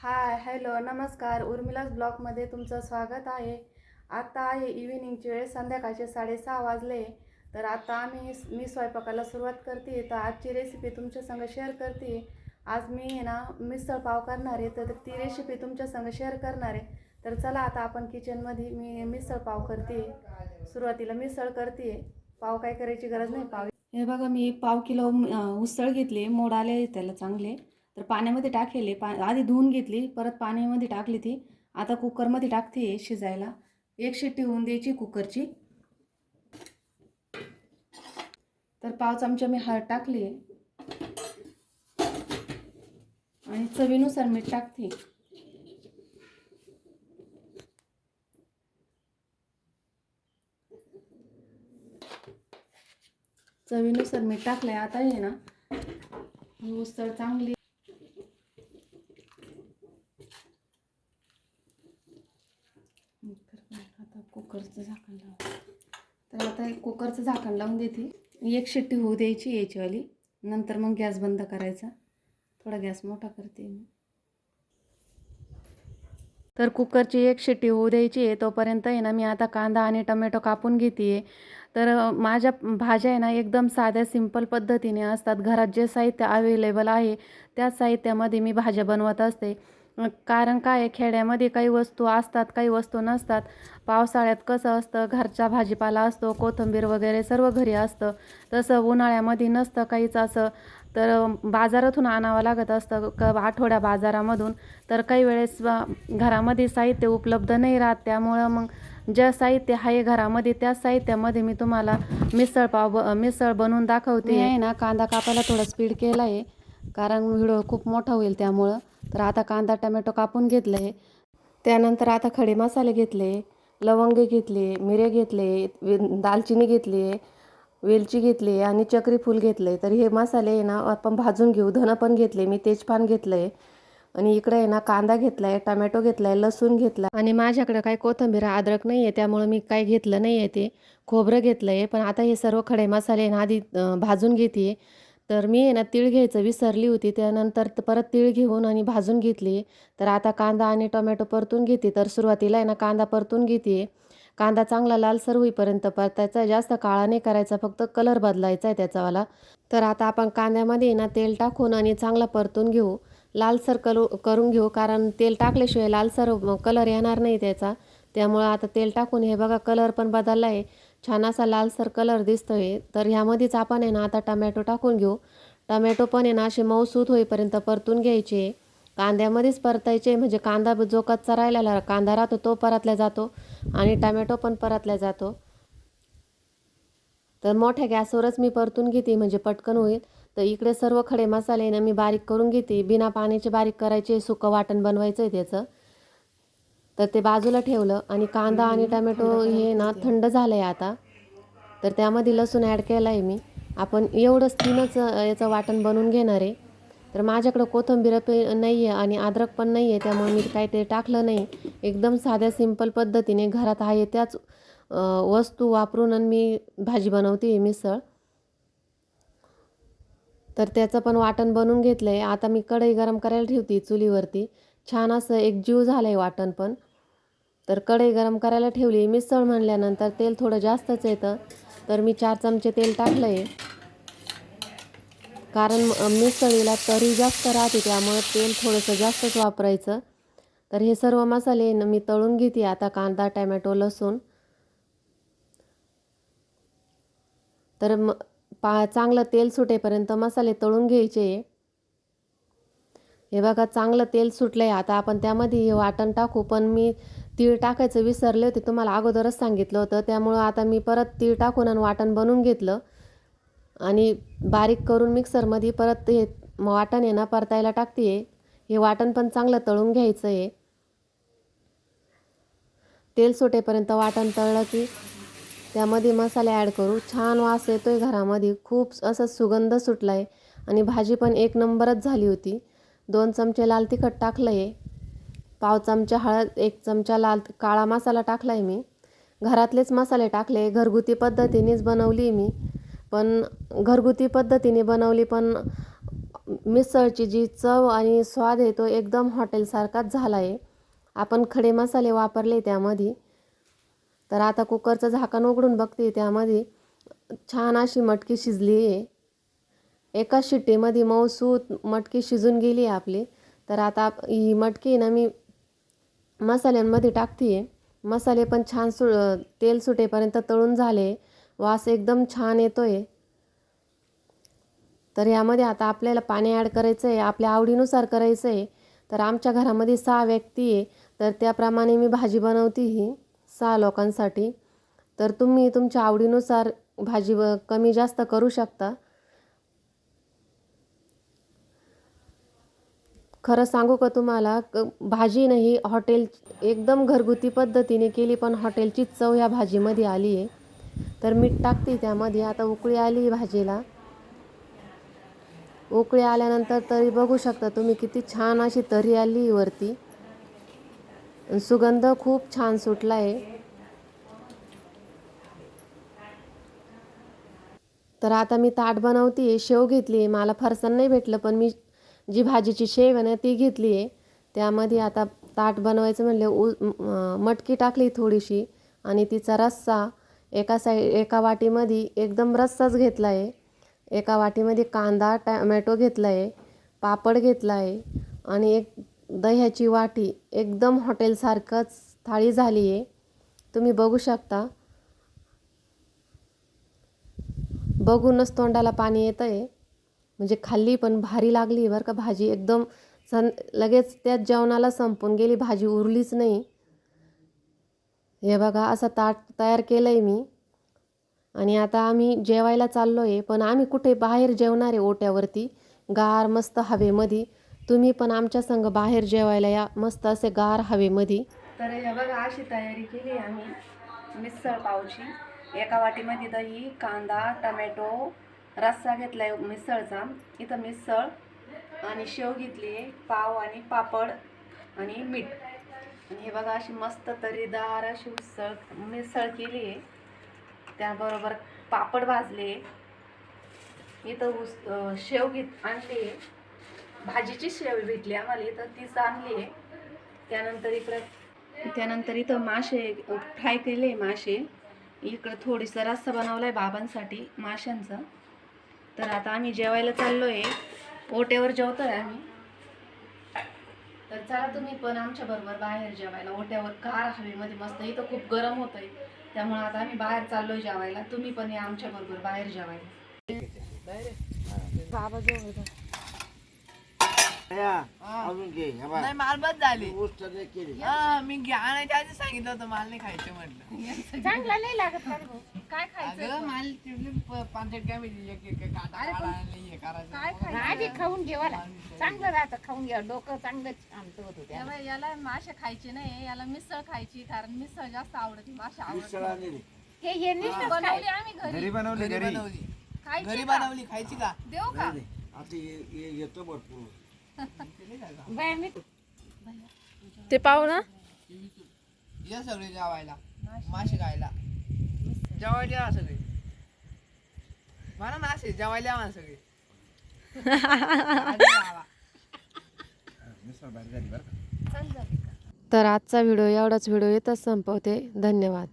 Hi hello नमस्कार. उर्मिलाज ब्लॉगमध्ये तुमचं स्वागत आहे. आत्ता आहे इव्हिनिंगची वेळ संध्याकाळचे साडेसहा वाजले. तर आता आम्ही मी स्वयंपाकाला सुरुवात करते. तर आजची रेसिपी तुमच्या संग शेअर करते. आज मी आहे ना मिसळ पाव करणार आहे. तर ती रेसिपी तुमच्या संग शेअर करणार आहे. तर चला आता आपण किचनमध्ये मी मिसळ पाव करते. सुरुवातीला मिसळ करते. पाव काय करायची गरज नाही पाव. हे बघा मी पाव किलो उसळ घेतली. मोड आले त्याला चांगले. तर पाण्यामध्ये टाकेले पा आधी धुवून घेतली परत पाण्यामध्ये टाकली ती. आता कुकरमध्ये टाकते शिजायला. एक शिट्टी होऊन द्यायची कुकरची. तर पाव चमचा मी हळद टाकली. आणि चवीनुसार मीठ टाकते. चवीनुसार मीठ टाकलंय आता आहे ना ही उसळ चांगली तर आता कुकरचं झाकण लाव तर आता एक कुकरचं झाकण लावून देते. एक शिट्टी होऊ द्यायची याचीवाली नंतर मग गॅस बंद करायचा. थोडा गॅस मोठा करते मी. तर कुकरची एक शिट्टी होऊ द्यायची आहे. तोपर्यंत आहे ना मी आता कांदा आणि टमॅटो कापून घेते आहे तर माझ्या भाज्या आहे ना एकदम साध्या सिंपल पद्धतीने असतात. घरात जे साहित्य अवेलेबल आहे त्याच साहित्यामध्ये मी भाज्या बनवत असते. कारण काय आहे, खेड्यामध्ये काही वस्तू असतात काही वस्तू नसतात. पावसाळ्यात कसं असतं घरचा भाजीपाला असतो कोथिंबीर वगैरे सर्व घरी असतं. तसं उन्हाळ्यामध्ये नसतं काहीच असं. तर बाजारातून आणावं लागत असतं क आठवड्या बाजारामधून. तर काही वेळेस घरामध्ये साहित्य उपलब्ध नाही राहत त्यामुळं मग ज्या साहित्य आहे घरामध्ये त्याच साहित्यामध्ये मी तुम्हाला मिसळ पाव ब मिसळ बनवून दाखवते. आहे ना कांदा कापायला थोडा स्पीड केला आहे कारण व्हिडिओ खूप मोठा होईल त्यामुळं. तर आता कांदा टमॅटो कापून घेतलं. आहे त्यानंतर आता खडे मसाले घेतले लवंगे घेतले मिरे घेतले दालचिनी घेतली आहे वेलची घेतली आहे आणि चक्री फूल घेतले. तर हे मसाले आहे ना आपण भाजून घेऊ. धनं पण घेतले मी तेजपान घेतलं आहे आणि इकडे आहे ना कांदा घेतला आहे टमॅटो घेतला आहे लसूण घेतला आणि माझ्याकडे काही कोथिंबीर अद्रक नाही आहे त्यामुळे मी काय घेतलं नाही आहे ते. खोबरं घेतलं आहे पण आता हे सर्व खडे मसाले आहे ना आधी भाजून घेते. तर मी आहे ना तीळ घ्यायचं विसरली होती. त्यानंतर परत तीळ घेऊन आणि भाजून घेतली. तर आता कांदा आणि टोमॅटो परतून घेते. तर सुरुवातीला आहे ना कांदा परतून घेते. कांदा चांगला लालसर होईपर्यंत परतायचा आहे. जास्त काळा नाही करायचा. फक्त कलर बदलायचा आहे त्याचावाला तर आता आपण कांद्यामध्ये ना तेल टाकून आणि चांगला परतून घेऊ. लालसर करू करून घेऊ. कारण तेल टाकल्याशिवाय लालसर कलर येणार नाही त्याचा. त्यामुळं आता तेल टाकून हे बघा कलर पण बदलला आहे. छान असा लालसर कलर दिसतोय. तर ह्यामध्येच आपण आहे ना आता टमॅटो टाकून घेऊ. टमॅटो पण आहे ना असे मऊसूत होईपर्यंत परतून घ्यायचे. कांद्यामध्येच परतायचे म्हणजे कांदा जो कच्चा राहिलेला कांदा राहतो तो परतला जातो आणि टमॅटो पण परतला जातो. तर मोठ्या गॅसवरच मी परतून घेते म्हणजे पटकन होईल. तर इकडे सर्व खडे मसाले ना मी बारीक करून घेते. बिना पाण्याचे बारीक करायचे सुकं वाटण बनवायचं आहे त्याचं. तर ते बाजूला ठेवलं आणि कांदा आणि टमॅटो हे ना थंड झालं आहे आता. तर त्यामध्ये लसूण ॲड केला आहे मी. आपण एवढंच तीनच याचं वाटण बनवून घेणार आहे. तर माझ्याकडं कोथिंबीर पे नाही आहे आणि अद्रक पण नाही आहे त्यामुळे मी काय ते टाकलं नाही. एकदम साध्या सिंपल पद्धतीने घरात आहे त्याच वस्तू वापरून आणि मी भाजी बनवते मिसळ. तर त्याचं पण वाटण बनवून घेतलं आहे आता मी कढई गरम करायला ठेवते चुलीवरती. छान असं एक जीव झालं आहे वाटण पण. तर कढई गरम करायला ठेवली. मिसळ म्हणल्यानंतर तेल थोडं जास्तच येतं. तर मी चार चमचे तेल टाकलं आहे कारण मिसळीला तरी जास्त राहते त्यामुळे तेल थोडंसं जास्तच वापरायचं. तर हे सर्व मसाले मी तळून घेते. आता कांदा टॅमॅटो लसूण. तर म पा चांगलं तेल सुटेपर्यंत मसाले तळून घ्यायचे. हे बघा चांगलं तेल सुटलं आहे आता आपण त्यामध्ये हे वाटण टाकू. पण मी तीळ टाकायचं विसरले होते. तुम्हाला अगोदरच सांगितलं होतं. त्यामुळं आता मी परत तीळ टाकून आणि वाटण बनवून घेतलं. आणि बारीक करून मिक्सरमध्ये परत हे वाटण आहे ना परतायला टाकते आहे हे वाटण पण चांगलं तळून घ्यायचं आहे. तेल सुटेपर्यंत वाटण तळलं की त्यामध्ये मसाले ॲड करू. छान वास येतो आहे घरामध्ये. खूप असं सुगंध सुटला आहे आणि भाजी पण एक नंबरच झाली होती. दोन चमचे लाल तिखट टाकलं आहे पाव चमचा हळद एक चमचा लाल काळा मसाला टाकला आहे मी. घरातलेच मसाले टाकले घरगुती पद्धतीनेच बनवली मी. पण घरगुती पद्धतीने बनवली पण मिसळची जी चव आणि स्वाद आहे तो एकदम हॉटेलसारखाच झाला आहे आपण खडे मसाले वापरले त्यामध्ये. तर आता कुकरचं झाकण उघडून बघते त्यामध्ये. छान अशी मटकी शिजली आहे. एका शिट्टीमध्ये मऊसूत मटकी शिजून गेली आहे आपली. तर आता आप- ही मटकी ना मी मसाल्यांमध्ये टाकते आहे मसाले पण छान सु तेल सुटेपर्यंत तळून झाले. वास एकदम छान येतो आहे तर यामध्ये आता आपल्याला पाणी ॲड करायचं आहे आपल्या आवडीनुसार करायचं आहे तर आमच्या घरामध्ये सहा व्यक्ती आहे. तर त्याप्रमाणे मी भाजी बनवते ही सहा लोकांसाठी. तर तुम्ही तुमच्या आवडीनुसार भाजी ब कमी जास्त करू शकता. खरं सांगू का तुम्हाला क भाजी नाही हॉटेल एकदम घरगुती पद्धतीने केली पण हॉटेलची चव ह्या भाजीमध्ये आली आहे. तर मीठ टाकते त्यामध्ये. आता उकळी आली भाजीला. उकळी आल्यानंतर तरी बघू शकता तुम्ही किती छान अशी तरी आली वरती. सुगंध खूप छान सुटला आहे. तर आता मी ताट बनवते शेव घेतली आहे मला फरसाण नाही भेटलं पण मी जी भाजीची शेव आहे ना ती घेतली आहे. त्यामध्ये आता ताट बनवायचं म्हणले उ मटकी टाकली थोडीशी आणि तिचा रस्सा एका साई एका वाटीमध्ये एकदम रस्साच घेतला आहे. एका वाटीमध्ये कांदा टॅमॅटो घेतला आहे पापड घेतला आहे आणि एक दह्याची वाटी एकदम हॉटेलसारखंच थाळी झाली आहे. तुम्ही बघू शकता. बघूनच तोंडाला पाणी येतं आहे म्हणजे खाल्ली पण भारी लागली बरं का भाजी. एकदम सं लगेच त्याच जेवणाला संपून गेली भाजी उरलीच नाही. हे बघा असं ताट तयार केलं आहे मी. आणि आता आम्ही जेवायला चाललो आहे पण आम्ही कुठे बाहेर जेवणार आहे ओट्यावरती? गार मस्त हवेमध्ये. तुम्ही पण आमच्या संग बाहेर जेवायला या मस्त असे गार हवेमध्ये. तर हे बघा अशी तयारी केली आम्ही मिसळ पावची. एका वाटीमध्ये दही कांदा टमॅटो रस्सा घेतला आहे मिसळचा. इथं मिसळ आणि शेव घेतली आहे पाव आणि पापड आणि मीठ. आणि हे बघा अशी मस्त तरीदार अशी उसळ मिसळ केली. आहे त्याबरोबर पापड भाजले. इथं उस शेव घेत आणली. आहे भाजीची शेव भेटली आम्हाला. इथं तीच आणली. आहे त्यानंतर इकडं त्यानंतर इथं मासे फ्राय केले मासे. इकडं थोडीसं रस्सा बनवला आहे बाबांसाठी माशांचा. तर आता आम्ही जेवायला चाललो आहे ओट्यावर जेवतो आहे आम्ही. तर चला तुम्ही पण आमच्या बरोबर बाहेर जेवायला. ओट्यावर कार हवेमध्ये मस्त इथं खूप गरम होत आहे त्यामुळे आता आम्ही बाहेर चाललो आहे जेवायला. तुम्ही पण या आमच्या बरोबर बाहेर जेवायला. बाबा जेवतो अजून घे हे बघ. नाही माल बस झाली. ऊस तर नाही केली. हा मी घ्या आणायच्या आधी सांगितलं होतं माल नाही खायचं म्हटलं चांगला नाही लागत का रे भाऊ? काय खायचं? अगं माल तिथली प- पांचट काय माहिती एक एक काटा काढा आणि हे करायचं. आधी खाऊन चांगलं राहतं खाऊन घ्या. डोकं चांगलं शांत होत होत्या याला याला मासे खायचे नाही याला मिसळ खायची कारण मिसळ जास्त आवडते मासे आवडत. मिसळ आणली. हे नुसतं बनवली आम्ही घरी. घरी बनवली घरी बनवली. खायची घरी का? बनवली खायची का? देऊ का? नाही, आता ये- ये- येतो भरपूर. ते पाहू ना. या सगळे जेवायला. मासे खायला. जेवायला या सगळे. म्हणा ना असे जेवायला या सगळे. तर आजचा व्हिडिओ एवढाच. व्हिडिओ येतच संपवते. धन्यवाद.